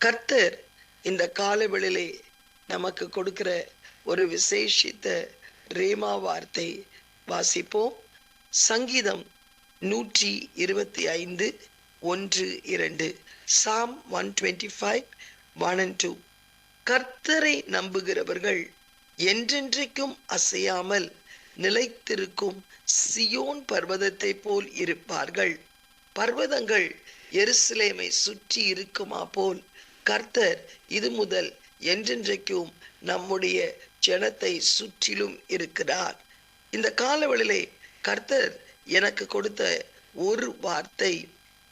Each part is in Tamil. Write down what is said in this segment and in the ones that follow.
கர்த்தர் இந்த காலவெளியிலே நமக்கு கொடுக்கிற ஒரு விசேஷித்த ரேமா வார்த்தை வாசிப்போம். சங்கீதம் நூற்றி இருபத்தி ஐந்து ஒன்று இரண்டு. Psalm one twenty five one and two கர்த்தரை நம்புகிறவர்கள் என்றென்றைக்கும் அசையாமல் நிலைத்திருக்கும் சியோன் பர்வதத்தை போல் இருப்பார்கள். பர்வதங்கள் எருசலேமை சுற்றி இருக்குமா போல் கர்த்தர் இது முதல் என்றென்றைக்கும் நம்முடைய ஜனத்தை சுற்றிலும் இருக்கிறார். இந்த காலவெளியிலே கர்த்தர் எனக்கு கொடுத்த ஒரு வார்த்தை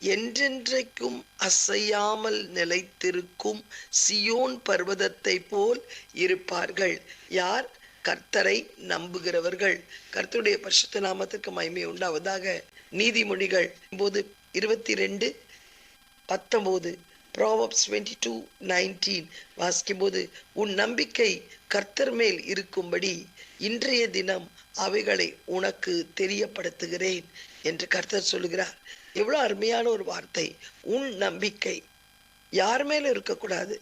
என்றென்றைக்கும் அசையாமல் நிலைத்திருக்கும் சியோன் பர்வதத்தை போல் இருப்பார்கள். யார்? கர்த்தரை நம்புகிறவர்கள். கர்த்தருடைய பரிசுத்த நாமத்திற்கு மகிமை உண்டாவதாக. நீதிமொழிகள் போது இருபத்தி ரெண்டு பத்தொன்பது. ப்ராவப்ஸ் டுவெண்ட்டி டூ நைன்டீன் வாசிக்கும்போது உன் நம்பிக்கை கர்த்தர் மேல் இருக்கும்படி இன்றைய தினம் அவைகளை உனக்கு தெரியப்படுத்துகிறேன் என்று கர்த்தர் சொல்லுகிறார். எவ்வளவு அருமையான ஒரு வார்த்தை. உன் நம்பிக்கை யார் மேல இருக்கக்கூடாது?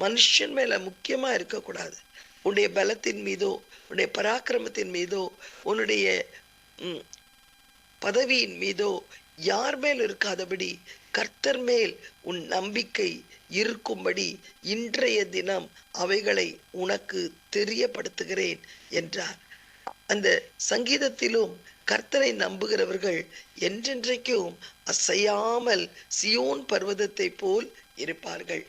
மனுஷன் மேல முக்கியமா இருக்கக்கூடாது. உன்னுடைய பலத்தின் மீதோ உன்னுடைய பராக்கிரமத்தின் மீதோ உன்னுடைய பதவியின் மீதோ யார் மேல் இருக்காதபடி கர்த்தர் மேல் உன் நம்பிக்கை இருக்கும்படி இன்றைய தினம் அவைகளை உனக்கு தெரியப்படுத்துகிறேன் என்றார். அந்த சங்கீதத்திலும் கர்த்தரை நம்புகிறவர்கள் என்றென்றைக்கும் அசையாமல் சியோன் பர்வதத்தை போல் இருப்பார்கள்.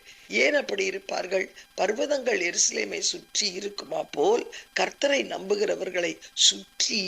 ஏன் அப்படி இருப்பார்கள்? பர்வதங்கள் எருசலேமை சுற்றி இருக்குமா போல் கர்த்தரை நம்புகிறவர்களை சுற்றி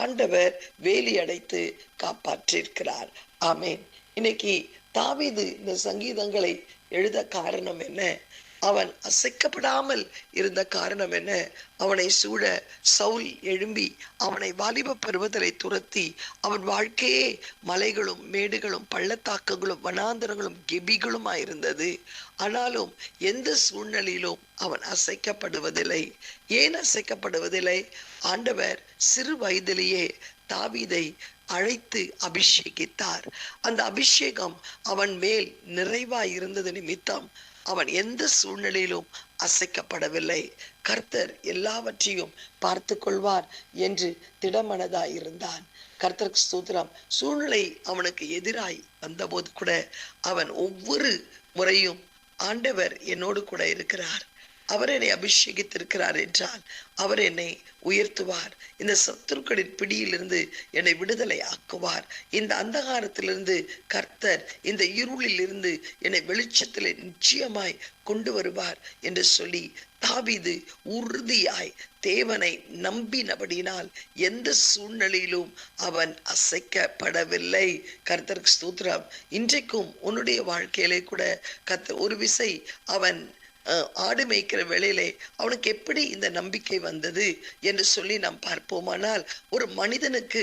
ஆண்டவர் வேலி அடைத்து காப்பாற்றிருக்கிறார் ஆமேன். இன்னைக்கு தாவீது இந்த சங்கீதங்களை எழுத காரணம் என்ன? அவன் அசைக்கப்படாமல் இருந்த காரணம் என்ன? அவனை சூழ சவுல் எழும்பி அவனை வாலிப பருவத்திலே துரத்தி அவன் வாழ்க்கையே மலைகளும் மேடுகளும் பள்ளத்தாக்குகளும் வனாந்தரங்களும் கெபிகளுமாய் இருந்தது ஆனாலும் எந்த சூழ்நிலையிலும் அவன் அசைக்கப்படுவதில்லை. ஏன் அசைக்கப்படுவதில்லை? ஆண்டவர் சிறு வயதிலேயே தாவீதை அழைத்து அபிஷேகித்தார். அந்த அபிஷேகம் அவன் மேல் நிறைவாய் இருந்தது நிமித்தம் அவன் எந்த சூழ்நிலையிலும் அசைக்கப்படவில்லை. கர்த்தர் எல்லாவற்றையும் பார்த்து கொள்வார் என்று திடமனதாய் இருந்தான். கர்த்தருக்கு ஸ்தோத்திரம். சூழ்நிலை அவனுக்கு எதிராய் வந்தபோது கூட அவன் ஒவ்வொரு முறையும் ஆண்டவர் என்னோடு கூட இருக்கிறார். அவர் என்னை அபிஷேகித்திருக்கிறார் என்றால் அவர் என்னை உயர்த்துவார். இந்த சத்துருக்களின் பிடியிலிருந்து என்னை விடுதலை ஆக்குவார் இந்த அந்தகாரத்திலிருந்து கர்த்தர் இந்த இருளிலிருந்து என்னை வெளிச்சத்தில் நிச்சயமாய் கொண்டு வருவார் என்று சொல்லி தாவிது உறுதியாய் தேவனை நம்பினபடினால் எந்த சூழ்நிலையிலும் அவன் அசைக்கப்படவில்லை. கர்த்தருக்கு ஸ்தூத்திரம். இன்றைக்கும் உன்னுடைய வாழ்க்கையிலே கூட கர்த்தர் ஒரு விசை அவன் ஆடு மேய்க்கிற வேளையிலே அவனுக்கு எப்படி இந்த நம்பிக்கை வந்தது என்று சொல்லி நாம் பார்ப்போமானால் ஒரு மனிதனுக்கு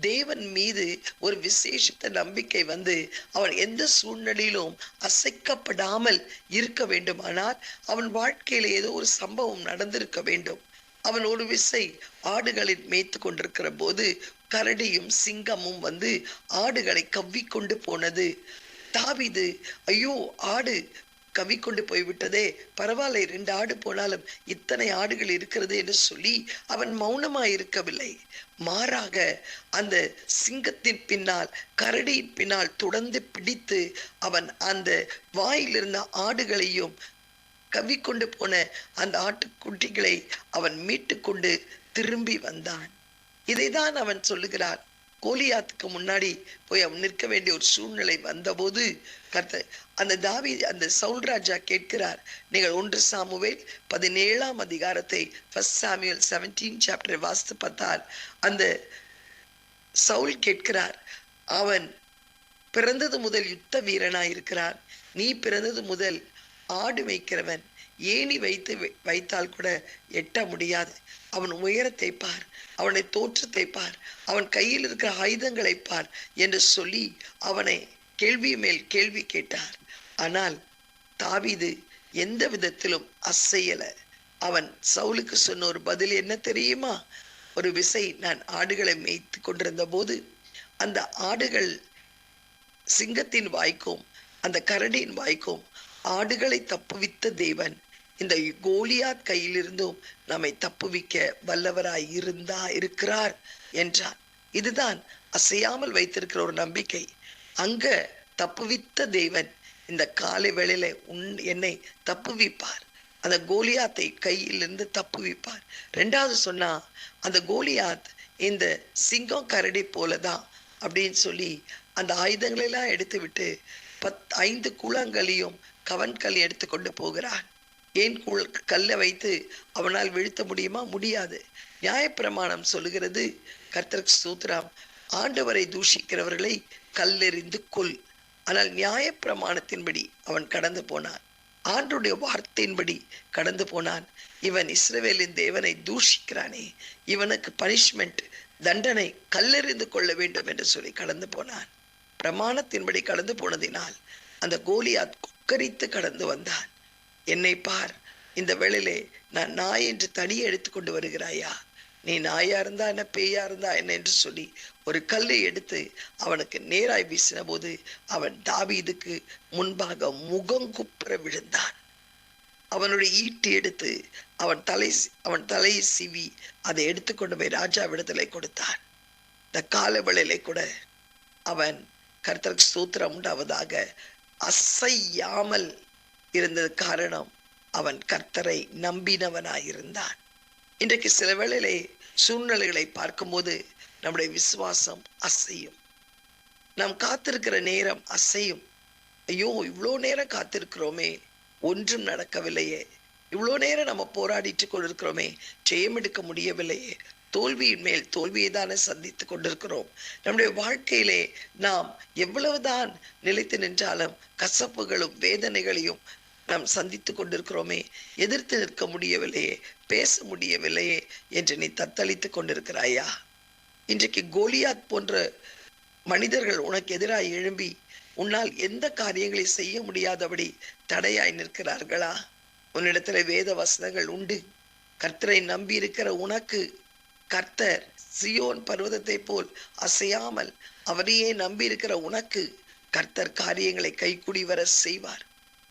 தேவன் மீது ஒரு விசேஷித்த நம்பிக்கை வந்து அவன் எந்த சூழ்நிலையிலும் அசைக்கப்படாமல் இருக்க வேண்டுமானால் அவன் வாழ்க்கையில ஏதோ ஒரு சம்பவம் நடந்திருக்க வேண்டும். அவன் ஒரு விசை ஆடுகளில் மேய்த்து கொண்டிருக்கிற போது கரடியும் சிங்கமும் வந்து ஆடுகளை கவ்விக்கொண்டு போனது. தாவிது ஐயோ ஆடு கவி கொண்டு போய்விட்டதே. பரவாயில்லை ரெண்டு ஆடு போனாலும் இத்தனை ஆடுகள் இருக்கிறது என்று சொல்லி அவன் மௌனமாய் இருக்கவில்லை மாறாக அந்த சிங்கத்தின் பின்னால் கரடியின் பின்னால் தொடர்ந்து பிடித்து அவன் அந்த வாயிலிருந்த ஆடுகளையும் கவி கொண்டு போன அந்த ஆட்டுக்குட்டிகளை அவன் மீட்டுக்கொண்டு திரும்பி வந்தான். இதைதான் அவன் சொல்லுகிறான். கோலியாத்துக்கு முன்னாடி போய் அவன் நிற்க வேண்டிய ஒரு சூழ்நிலை வந்தபோது கர்த்த அந்த தாவி அந்த சவுல் ராஜா கேட்கிறார். நீங்கள் ஒன்று சாமுவேல் பதினேழாம் அதிகாரத்தை ஃபர்ஸ்ட் சாமியல் செவன்டீன் சாப்டர் வாசித்து பார்த்தால் அந்த சவுல் கேட்கிறார் அவன் பிறந்தது முதல் யுத்த வீரனாயிருக்கிறான். நீ பிறந்தது முதல் ஆடு மேய்க்கிறவன். ஏணி வைத்து வை- வைத்தால் கூட எட்ட முடியாது. அவன் உயரத்தை பார் அவனை தோற்றத்தை பார் அவன் கையில் இருக்கிற ஆயுதங்களை பார் என்று சொல்லி அவனை கேள்வி மேல் கேள்வி கேட்டார். ஆனால் தாவீது எந்த விதத்திலும் அசையல. அவன் சவுலுக்கு சொன்ன ஒரு பதில் என்ன தெரியுமா? ஒரு விசை நான் ஆடுகளை மேய்த்து கொண்டிருந்த போது அந்த ஆடுகள் சிங்கத்தின் வாய்க்கும் அந்த கரடியின் வாய்க்கும் ஆடுகளை தப்புவித்த தேவன் இந்த கோலியாத் கையிலிருந்தும் நம்மை தப்புவிக்க வல்லவராய் இருந்தா இருக்கிறார் என்றார். இதுதான் அசையாமல் வைத்திருக்கிற ஒரு நம்பிக்கை. அங்க தப்புவித்த தேவன் இந்த காலை வேளையில உன் என்னை தப்புவிப்பார். அந்த கோலியாத்தை கையிலிருந்து தப்புவிப்பார். ரெண்டாவது சொன்னா அந்த கோலியாத் இந்த சிங்கம் கரடி போலதான் அப்படின்னு சொல்லி அந்த ஆயுதங்களை எல்லாம் எடுத்து விட்டு பத் ஐந்து குளங்களையும் கவன்கள் எடுத்து கொண்டு போகிறான். ஏன் குள் கல்லை வைத்து அவனால் வீழ்த்த முடியுமா? முடியாது. நியாயப்பிரமாணம் சொல்லுகிறது கர்த்தருக்கு சூத்ராம் ஆண்டவரை தூஷிக்கிறவர்களை கல்லெறிந்து கொல். ஆனால் நியாயப்பிரமாணத்தின்படி அவன் கடந்து போனான். ஆண்டுடைய வார்த்தையின்படி கடந்து போனான். இவன் இஸ்ரவேலின் தேவனை தூஷிக்கிறானே. இவனுக்கு பனிஷ்மெண்ட் தண்டனை கல்லெறிந்து கொள்ள வேண்டும் என்று சொல்லி கடந்து போனான். பிரமாணத்தின்படி கடந்து போனதினால் அந்த கோலியாத் கொக்கரித்து கடந்து வந்தான். என்னை பார் இந்த வேளையிலே நான் நாய் என்று தனியை எடுத்து கொண்டு வருகிறாயா? நீ நாயா இருந்தா என்ன பேயா இருந்தா என்ன என்று சொல்லி ஒரு கல்லை எடுத்து அவனுக்கு நேராய் வீசின போது அவன் தாவீதுக்கு முன்பாக முகங்குப்புற விழுந்தான். அவனுடைய ஈட்டி எடுத்து அவன் தலை அவன் தலையை சிவி அதை எடுத்துக்கொண்டு போய் ராஜா விடுதலை கொடுத்தான். இந்த கால வேளையிலே கூட அவன் கர்த்தருக்கு சூத்திரம் உண்டாவதாக அசையாமல் இருந்தது காரணம் அவன் கர்த்தரை நம்பினவனாயிருந்தான். இன்றைக்கு சில வேளையிலே சூழ்நிலைகளை பார்க்கும்போது நம்முடைய விசுவாசம் அசையும். நாம் காத்திருக்கிற நேரம் அசையும். ஐயோ இவ்வளோ நேரம் காத்திருக்கிறோமே ஒன்றும் நடக்கவில்லையே. இவ்வளோ நேரம் நம்ம போராடிட்டு கொண்டிருக்கிறோமே ஜெயம் எடுக்க முடியவில்லையே. தோல்வியின் மேல் தோல்வியை தானே சந்தித்து கொண்டிருக்கிறோம். நம்முடைய வாழ்க்கையிலே நாம் எவ்வளவுதான் நிலைத்து நின்றாலும் கசப்புகளும் வேதனைகளையும் நாம் சந்தித்து கொண்டிருக்கிறோமே. எதிர்த்து நிற்க முடியவில்லையே. பேச முடியவில்லையே என்று நீ தத்தளித்து கொண்டிருக்கிறாயா? இன்றைக்கு கோலியாத் போன்ற மனிதர்கள் உனக்கு எதிராக எழும்பி உன்னால் எந்த காரியங்களை செய்ய முடியாதபடி தடையாய் நிற்கிறார்களா? உன்னிடத்துல வேத வசனங்கள் உண்டு. கர்த்தரை நம்பி இருக்கிற உனக்கு கர்த்தர் சியோன் பர்வதத்தை போல் அசையாமல் அவரையே நம்பி இருக்கிற உனக்கு கர்த்தர் காரியங்களை கைக்குடி வர செய்வார்.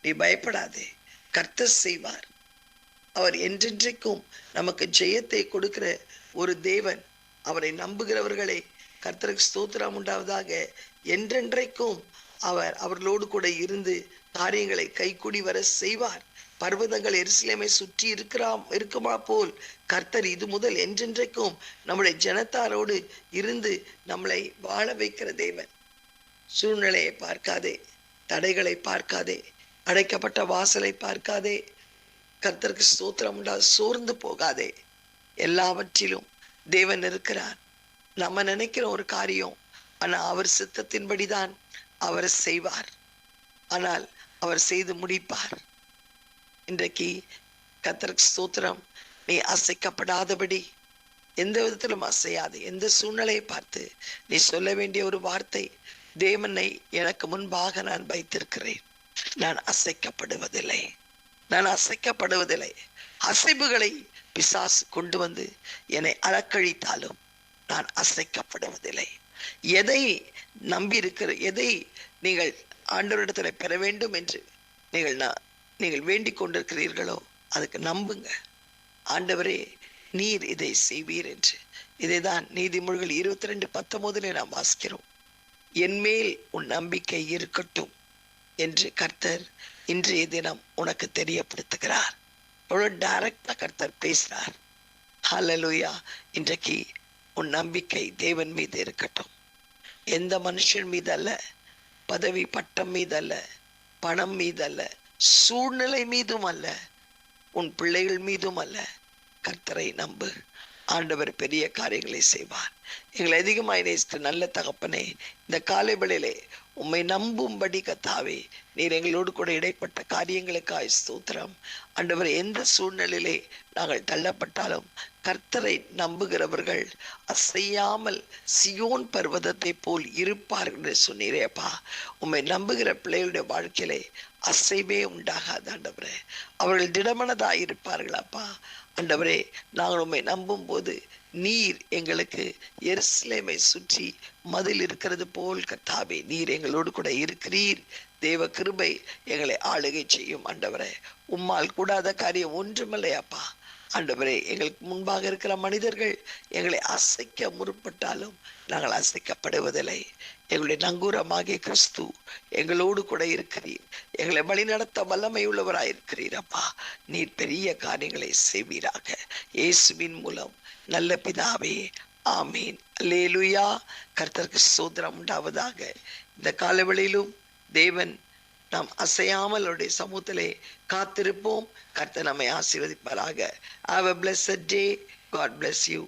நீ பயப்படாதே. கர்த்தர் செய்வார். அவர் என்றென்றைக்கும் நமக்கு ஜெயத்தை கொடுக்கிற ஒரு தேவன். அவரை நம்புகிறவர்களே கர்த்தருக்கு ஸ்தோத்திரம் உண்டாவதாக. என்றென்றைக்கும் அவர் அவர்களோடு கூட இருந்து காரியங்களை கைக்குடி வர செய்வார். பர்வதங்கள் எருசலேமை சுற்றி இருக்கிறாம் இருக்குமா போல் கர்த்தர் இது முதல் என்றென்றைக்கும் நம்முடைய ஜனத்தாரோடு இருந்து நம்மளை வாழ வைக்கிற தேவன். சூழ்நிலையை பார்க்காதே தடைகளை பார்க்காதே. அடைக்கப்பட்ட வாசலை பார்க்காதே. கர்த்தருக்கு ஸ்தோத்திரம் உண்டா? சோர்ந்து போகாதே. எல்லாவற்றிலும் தேவன் இருக்கிறார். நம்ம நினைக்கிற ஒரு காரியம் ஆனால் அவர் சித்தத்தின்படிதான் அவர் செய்வார். ஆனால் அவர் செய்து முடிப்பார். இன்றைக்கு கத்தருக்கு ஸ்தோத்திரம். நீ அசைக்கப்படாதபடி எந்த விதத்திலும் அசையாது. எந்த சூழ்நிலையை பார்த்து நீ சொல்ல வேண்டிய ஒரு வார்த்தை தேவனை எனக்கு முன்பாக நான் வைத்திருக்கிறேன். நான் அசைக்கப்படுவதில்லை. நான் அசைக்கப்படுவதில்லை. அசைவுகளை பிசாசு கொண்டு வந்து என்னை அலக்கழித்தாலும் நான் அசைக்கப்படுவதில்லை. எதை நம்பி இருக்கிற எதை நீங்கள் ஆண்டவரிடத்தில் பெற வேண்டும் என்று நீங்கள் நான் நீங்கள் வேண்டிக் கொண்டிருக்கிறீர்களோ அதுக்கு நம்புங்க. ஆண்டவரே நீர் இதை செய்வீர் என்று. இதைதான் நீதிமொழிகள் இருபத்தி ரெண்டு பத்தொன்பதுல நாம் வாசிக்கிறோம். என்மேல் உன் நம்பிக்கை இருக்கட்டும். என்று கர்த்தர் இன்றைய தினம் உனக்கு தெரியப்படுத்துகிறார். அவ்வளோ டைரக்டா கர்த்தர் பேசுறார். ஹalleluya இன்றைக்கு உன் நம்பிக்கை தேவன் மீது இருக்கட்டும். எந்த மனுஷன் மீது அல்ல பதவி பட்டம் மீது அல்ல பணம் மீது அல்ல சூழ்நிலை மீதும் அல்ல உன் பிள்ளைகள் மீதும் அல்ல கர்த்தரை நம்பு. ஆண்டவர் பெரிய காரியங்களை செய்வார். எங்களை அதிகமாக நேசித்த நல்ல தகப்பனே இந்த காலை வேளையிலே உம்மை நம்பும்படி கத்தாவே நீர் எங்களோடு கூட இடைப்பட்ட காரியங்களுக்காய் ஸ்தோத்திரம். ஆண்டவர் எந்த சூழ்நிலையிலே நாங்கள் தள்ளப்பட்டாலும் கர்த்தரை நம்புகிறவர்கள் அசையாமல் சியோன் பர்வதத்தை போல் இருப்பார்கள் என்று சொன்னீரேப்பா உம்மை நம்புகிற பிள்ளைகளுடைய வாழ்க்கையிலே அசைவே உண்டாகாது ஆண்டவரே. அவர்கள் திடமனதா இருப்பார்களாப்பா ஆண்டவரே நாங்கள் உண்மை நம்பும் போது நீர் எங்களுக்கு எருசலேமை சுற்றி மதில் இருக்கிறது போல் கத்தாவே நீர் எங்களோடு கூட இருக்கிறீர். தேவ கிருபை எங்களை ஆளுகை செய்யும் ஆண்டவரே. உம்மால் கூடாத காரியம் ஒன்றுமில்லை அப்பா. ஆண்டவரே எங்களுக்கு முன்பாக இருக்கிற மனிதர்கள் எங்களை அசைக்க முற்பட்டாலும் நாங்கள் அசைக்கப்படுவதில்லை. எங்களுடைய நங்கூரமாகிய கிறிஸ்து எங்களோடு கூட இருக்கிறீர். எங்களை வழிநடத்த வல்லமை உள்ளவராயிருக்கிறீர் அப்பா. நீர் பெரிய காரியங்களை செய்வீராக. இயேசுவின் மூலம் நல்ல பிதாவே ஆமீன். லேலுயா கர்த்தருக்கு சோதனம் உண்டாவதாக. இந்த காலவெளியிலும் தேவன் நாம் அசையாமல் அவருடைய சமூகத்திலே காத்திருப்போம். கர்த்தர் நம்மை ஆசீர்வதிப்பாராக. Have a bless day God bless you